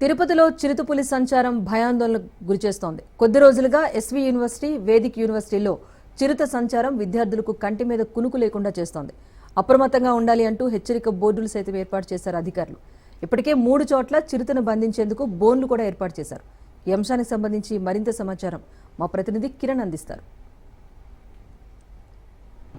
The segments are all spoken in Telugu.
తిరుపతిలో చిరుతపులి సంచారం భయాందోళనకు గురిచేస్తోంది. కొద్ది రోజులుగా ఎస్వి యూనివర్సిటీ వేదిక్ యూనివర్సిటీలో చిరుత సంచారం విద్యార్థులకు కంటి మీద కునుకు లేకుండా చేస్తోంది. అప్రమత్తంగా ఉండాలి అంటూ హెచ్చరిక బోర్డులు సైతం ఏర్పాటు చేశారు అధికారులు. ఇప్పటికే మూడు చోట్ల చిరుతను బంధించేందుకు బోన్లు కూడా ఏర్పాటు చేశారు. ఈ అంశానికి సంబంధించి మరింత సమాచారం మా ప్రతినిధి కిరణ్ అందిస్తారు.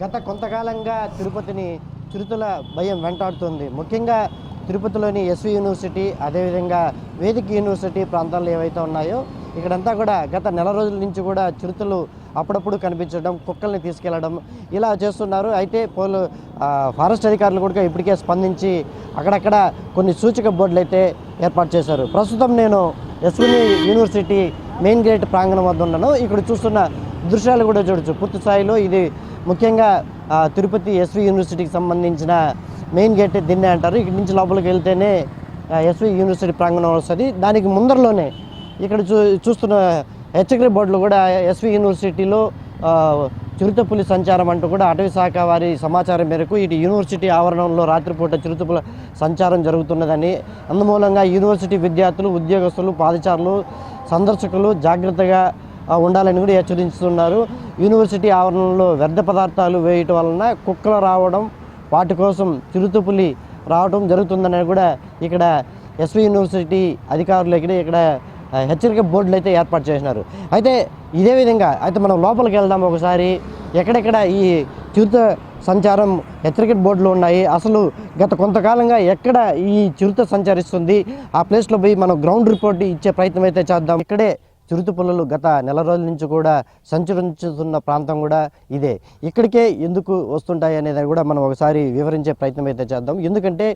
గత కొంతకాలంగా తిరుపతిని చిరుతల భయం వెంటాడుతుంది. ముఖ్యంగా తిరుపతిలోని ఎస్వి యూనివర్సిటీ అదేవిధంగా వేదిక యూనివర్సిటీ ప్రాంతాల్లో ఏవైతే ఉన్నాయో ఇక్కడంతా కూడా గత నెల రోజుల నుంచి కూడా చిరుతలు అప్పుడప్పుడు కనిపించడం కుక్కల్ని తీసుకెళ్ళడం ఇలా చేస్తున్నారు. అయితే పోలు ఫారెస్ట్ అధికారులు కూడా ఇప్పటికే స్పందించి అక్కడక్కడ కొన్ని సూచక బోర్డులు అయితే ఏర్పాటు చేశారు. ప్రస్తుతం నేను ఎస్వి యూనివర్సిటీ మెయిన్ గేట్ ప్రాంగణం వద్ద ఉన్నాను. ఇక్కడ చూస్తున్న దృశ్యాలు కూడా చూడొచ్చు. పూర్తి స్థాయిలో ఇది ముఖ్యంగా తిరుపతి ఎస్వి యూనివర్సిటీకి సంబంధించిన మెయిన్ గేట్ దీన్నే అంటారు. ఇక్కడి నుంచి లోపలికి వెళ్తేనే ఎస్వి యూనివర్సిటీ ప్రాంగణం వస్తుంది. దానికి ముందరలోనే ఇక్కడ చూ చూస్తున్న హెచ్చరిక బోర్డులు కూడా ఎస్వి యూనివర్సిటీలో చిరుతపులి సంచారం అంటూ కూడా అటవీ శాఖ వారి సమాచారం మేరకు ఇటు యూనివర్సిటీ ఆవరణంలో రాత్రిపూట చిరుతపుల సంచారం జరుగుతున్నదని అందుమూలంగా యూనివర్సిటీ విద్యార్థులు ఉద్యోగస్తులు పాదచారులు సందర్శకులు జాగ్రత్తగా ఉండాలని కూడా హెచ్చరిస్తున్నారు. యూనివర్సిటీ ఆవరణలో వ్యర్థ పదార్థాలు వేయటం వలన కుక్కలు రావడం వాటి కోసం చిరుతపులి రావడం జరుగుతుందని కూడా ఇక్కడ ఎస్వి యూనివర్సిటీ అధికారులు ఇక్కడ ఇక్కడ హెచ్చరిక బోర్డులు అయితే ఏర్పాటు చేసినారు. అయితే ఇదే విధంగా అయితే మనం లోపలికి వెళ్దాం ఒకసారి. ఎక్కడెక్కడ ఈ చిరుత సంచారం హెచ్చరిక బోర్డులు ఉన్నాయి? అసలు గత కొంతకాలంగా ఎక్కడ ఈ చిరుత సంచరిస్తుంది? ఆ ప్లేస్లో పోయి మనం గ్రౌండ్ రిపోర్ట్ ఇచ్చే ప్రయత్నం అయితే చేద్దాం. ఇక్కడే చిరుతపుల్లలు గత నెల రోజుల నుంచి కూడా సంచరించుతున్న ప్రాంతం కూడా ఇదే. ఇక్కడికే ఎందుకు వస్తుంటాయి అనేది కూడా మనం ఒకసారి వివరించే ప్రయత్నం అయితే చేద్దాం. ఎందుకంటే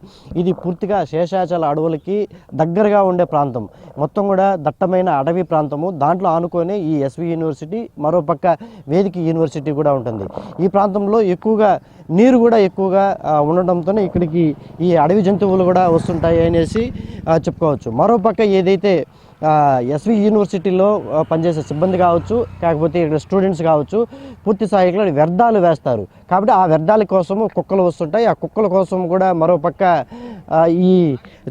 ఇది పూర్తిగా శేషాచల అడవులకి దగ్గరగా ఉండే ప్రాంతం. మొత్తం కూడా దట్టమైన అడవి ప్రాంతము. దాంట్లో ఆనుకొని ఈ ఎస్వి యూనివర్సిటీ మరోపక్క వేదిక యూనివర్సిటీ కూడా ఉంటుంది. ఈ ప్రాంతంలో ఎక్కువగా నీరు కూడా ఎక్కువగా ఉండడంతోనే ఇక్కడికి ఈ అడవి జంతువులు కూడా వస్తుంటాయి అనేసి చెప్పుకోవచ్చు. మరోపక్క ఏదైతే ఎస్వి యూనివర్సిటీలో పనిచేసే సిబ్బంది కావచ్చు కాకపోతే ఇక్కడ స్టూడెంట్స్ కావచ్చు పూర్తి స్థాయిలో వ్యర్థాలు వేస్తారు. కాబట్టి ఆ వ్యర్థాల కోసము కుక్కలు వస్తుంటాయి. ఆ కుక్కల కోసం కూడా మరోపక్క పక్క ఈ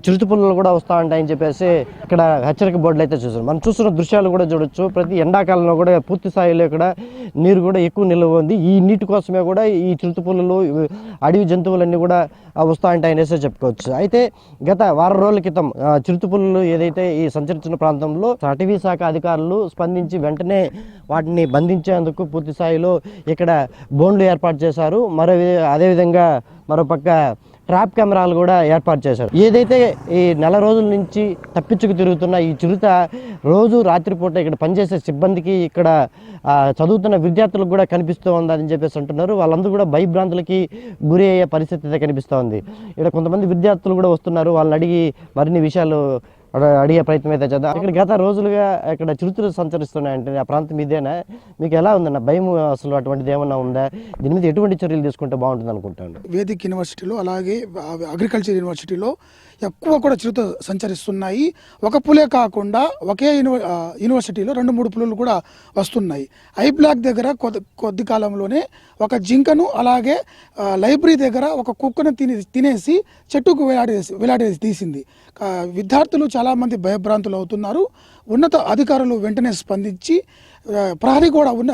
చిరుత పుల్లలు కూడా వస్తూ ఉంటాయని చెప్పేసి ఇక్కడ హెచ్చరిక బోర్డులు అయితే చూసారు మనం చూస్తున్న దృశ్యాలు కూడా చూడొచ్చు. ప్రతి ఎండాకాలంలో కూడా పూర్తి స్థాయిలో ఇక్కడ నీరు కూడా ఎక్కువ నిల్వ ఉంది. ఈ నీటి కోసమే కూడా ఈ చిరుత పుల్లలు అడవి జంతువులన్నీ కూడా వస్తూ ఉంటాయి అనేసి చెప్పుకోవచ్చు. అయితే గత వారం రోజుల క్రితం ఆ, చిరుత పుల్లలు ఏదైతే ఈ సంచరించిన ప్రాంతంలో అటవీ శాఖ అధికారులు స్పందించి వెంటనే వాటిని బంధించేందుకు పూర్తి స్థాయిలో ఇక్కడ బోన్లు ఏర్పాటు చేశారు. మరో అదేవిధంగా అదేవిధంగా మరోపక్క ట్రాప్ కెమెరాలు కూడా ఏర్పాటు చేశారు. ఏదైతే ఈ నెల రోజుల నుంచి తప్పించుకు తిరుగుతున్న ఈ చిరుత రోజు రాత్రిపూట ఇక్కడ పనిచేసే సిబ్బందికి ఇక్కడ చదువుతున్న విద్యార్థులకు కూడా కనిపిస్తూ ఉందని చెప్పేసి అంటున్నారు. వాళ్ళందరూ కూడా భయభ్రాంతులకి గురి అయ్యే పరిస్థితి అయితే కనిపిస్తూ ఉంది. ఇక్కడ కొంతమంది విద్యార్థులు కూడా వస్తున్నారు. వాళ్ళని అడిగి మరిన్ని విషయాలు అడిగే ప్రయత్నం అయితే చేద్దాం. ఇక్కడ గత రోజులుగా ఇక్కడ చిరుతలు సంచరిస్తున్నాయంటే ఆ ప్రాంతం ఇదేనా? మీకు ఎలా ఉందన్న? భయం అసలు అటువంటిది ఏమన్నా ఉందా? దీని మీద ఎటువంటి చర్యలు తీసుకుంటే బాగుంటుంది అనుకుంటాను. వేదిక్ యూనివర్సిటీలో అలాగే అగ్రికల్చర్ యూనివర్సిటీలో ఎక్కువ కూడా చిరుత సంచరిస్తున్నాయి. ఒక పులే కాకుండా ఒకే యూనివర్సిటీలో రెండు మూడు పులులు కూడా వస్తున్నాయి. ఐ బ్లాక్ దగ్గర కొద్ది కొద్ది కాలంలోనే ఒక జింకను అలాగే లైబ్రరీ దగ్గర ఒక కుక్కను తిని తినేసి చెట్టుకు వేలాడేసి వేలాడేసి తీసింది. విద్యార్థులు చాలామంది భయభ్రాంతులు అవుతున్నారు. ఉన్నత అధికారులు వెంటనే స్పందించి ప్రహరీ కూడా ఉన్న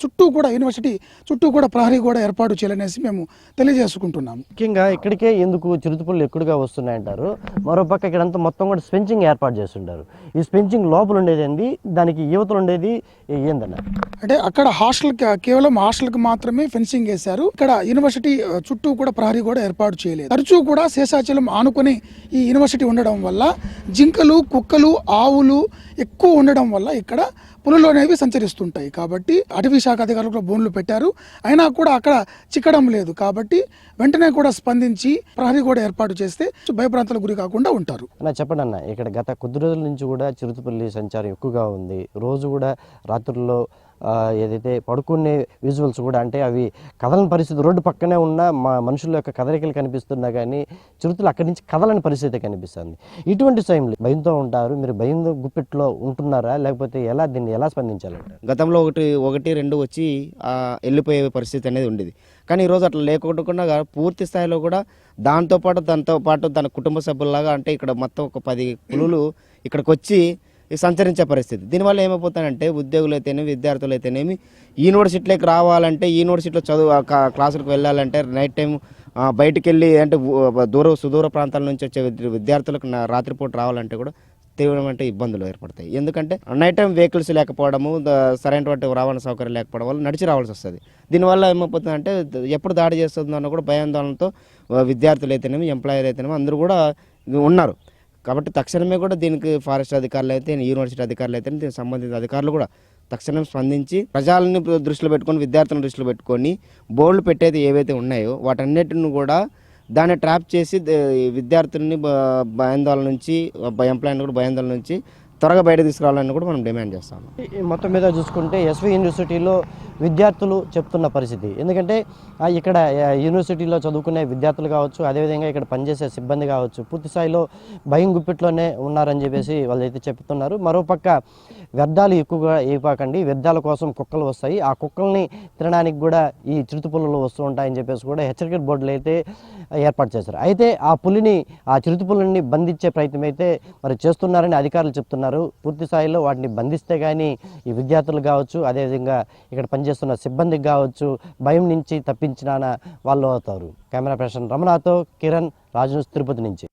చుట్టూ కూడా యూనివర్సిటీ చుట్టూ కూడా ప్రహరీ కూడా ఏర్పాటు చేయాలనేసి మేము తెలియజేసుకుంటున్నాము. ముఖ్యంగా ఇక్కడికే ఎందుకు చిరుతపుళ్ళు ఎక్కువగా వస్తున్నాయంటారు? మరోపక్క ఇక్కడంతా మొత్తం కూడా స్పెంచింగ్ ఏర్పాటు చేస్తుంటారు. ఈ స్పెంచింగ్ లోపల ఉండేది ఏంది? దానికి యువతలు ఉండేది ఏందన్న? అంటే అక్కడ హాస్టల్ కేవలం హాస్టల్కి మాత్రమే ఫెన్సింగ్ వేశారు. ఇక్కడ యూనివర్సిటీ చుట్టూ కూడా ప్రహరీ కూడా ఏర్పాటు చేయలేదు. తరచూ కూడా శేషాచలం ఆనుకొని ఈ యూనివర్సిటీ ఉండడం వల్ల జింకలు కుక్కలు ఆవులు ఎక్కువ ఉండడం వల్ల ఇక్కడ పులులు అనేవి సంచరిస్తుంటాయి. కాబట్టి అటవీ శాఖ అధికారులు కూడా బోన్లు పెట్టారు. అయినా కూడా అక్కడ చిక్కడం లేదు. కాబట్టి వెంటనే కూడా స్పందించి ప్రహరీ కూడా ఏర్పాటు చేస్తే భయప్రాంతాలకు గురి కాకుండా ఉంటారు. అన్న చెప్పండి అన్న ఇక్కడ గత కొద్ది రోజుల నుంచి కూడా చిరుతపల్లి సంచారం ఎక్కువగా ఉంది. రోజు కూడా రాత్రుల్లో ఏదైతే పడుకునే విజువల్స్ కూడా అంటే అవి కదలని పరిస్థితి రోడ్డు పక్కనే ఉన్న మా మనుషుల యొక్క కదలికలు కనిపిస్తున్నా కానీ చిరుతలు అక్కడి నుంచి కదలని పరిస్థితి కనిపిస్తుంది. ఇటువంటి సమయంలో భయంతో ఉంటారు. మీరు భయం గుప్పెట్లో ఉంటున్నారా? లేకపోతే ఎలా దీన్ని ఎలా స్పందించాలంటే గతంలో ఒకటి ఒకటి రెండు వచ్చి వెళ్ళిపోయే పరిస్థితి అనేది ఉండేది. కానీ ఈరోజు అట్లా లేకుండా పూర్తి స్థాయిలో కూడా దాంతోపాటు దాంతో పాటు తన కుటుంబ సభ్యుల్లాగా అంటే ఇక్కడ మొత్తం ఒక పది పులులు ఇక్కడికి వచ్చి సంచరించే పరిస్థితి. దీనివల్ల ఏమైపోతానంటే ఉద్యోగులు అయితేనేమి విద్యార్థులు అయితేనేమి యూనివర్సిటీలోకి రావాలంటే యూనివర్సిటీలో చదువు క్లాసులకు వెళ్ళాలంటే నైట్ టైం బయటికి వెళ్ళి అంటే దూర సుదూర ప్రాంతాల నుంచి వచ్చే విద్యార్థులకు రాత్రిపూట రావాలంటే కూడా తీవ్రమైన ఇబ్బందులు ఏర్పడతాయి. ఎందుకంటే నైట్ టైం వెహికల్స్ లేకపోవడము సరైనటువంటి రవాణా సౌకర్యం లేకపోవడం వల్ల నడిచి రావాల్సి వస్తుంది. దీనివల్ల ఏమైపోతుందంటే ఎప్పుడు దాడి చేస్తుందో అన్న కూడా భయాందోళనతో విద్యార్థులు అయితేనేమి ఎంప్లాయర్ అయితేనేమి అందరూ కూడా ఉన్నారు. కాబట్టి తక్షణమే కూడా దీనికి ఫారెస్ట్ అధికారులు అయితే యూనివర్సిటీ అధికారులు అయితే దీనికి సంబంధిత అధికారులు కూడా తక్షణం స్పందించి ప్రజలని దృష్టిలో పెట్టుకొని విద్యార్థులను దృష్టిలో పెట్టుకొని బోర్డులు పెట్టేది ఏవైతే ఉన్నాయో వాటన్నిటిని కూడా దాన్ని ట్రాప్ చేసి ద- విద్యార్థుల్ని భయాందోళన నుంచి ఎంప్లాయీని కూడా భయాందోళన నుంచి త్వరగా బయట తీసుకురావాలని కూడా మనం డిమాండ్ చేస్తాము ఈ మొత్తం మీద చూసుకుంటే ఎస్వి యూనివర్సిటీలో విద్యార్థులు చెప్తున్న పరిస్థితి. ఎందుకంటే ఇక్కడ యూనివర్సిటీలో చదువుకునే విద్యార్థులు కావచ్చు అదేవిధంగా ఇక్కడ పనిచేసే సిబ్బంది కావచ్చు పూర్తి స్థాయిలో భయం గుప్పిట్లోనే ఉన్నారని చెప్పేసి వాళ్ళు అయితే చెప్తున్నారు. మరోపక్క వ్యర్థాలు ఎక్కువగా వేయపాకండి వ్యర్థాల కోసం కుక్కలు వస్తాయి. ఆ కుక్కల్ని తినడానికి కూడా ఈ చిరుతపుల్లలు వస్తూ ఉంటాయని చెప్పేసి కూడా హెచ్చరిక బోర్డులు అయితే ఏర్పాటు చేశారు. అయితే ఆ పులిని ఆ చిరుతపుల్లని బంధించే ప్రయత్నం అయితే మరి చేస్తున్నారని అధికారులు చెప్తున్నారు. పూర్తి స్థాయిలో వాటిని బంధిస్తే కానీ ఈ విద్యార్థులు కావచ్చు అదేవిధంగా ఇక్కడ పనిచేస్తున్న సిబ్బందికి కావచ్చు భయం నుంచి తప్పించిన వాళ్ళు అవుతారు. కెమెరా పర్సన్ రమణతో కిరణ్ రాజు తిరుపతి నుంచి.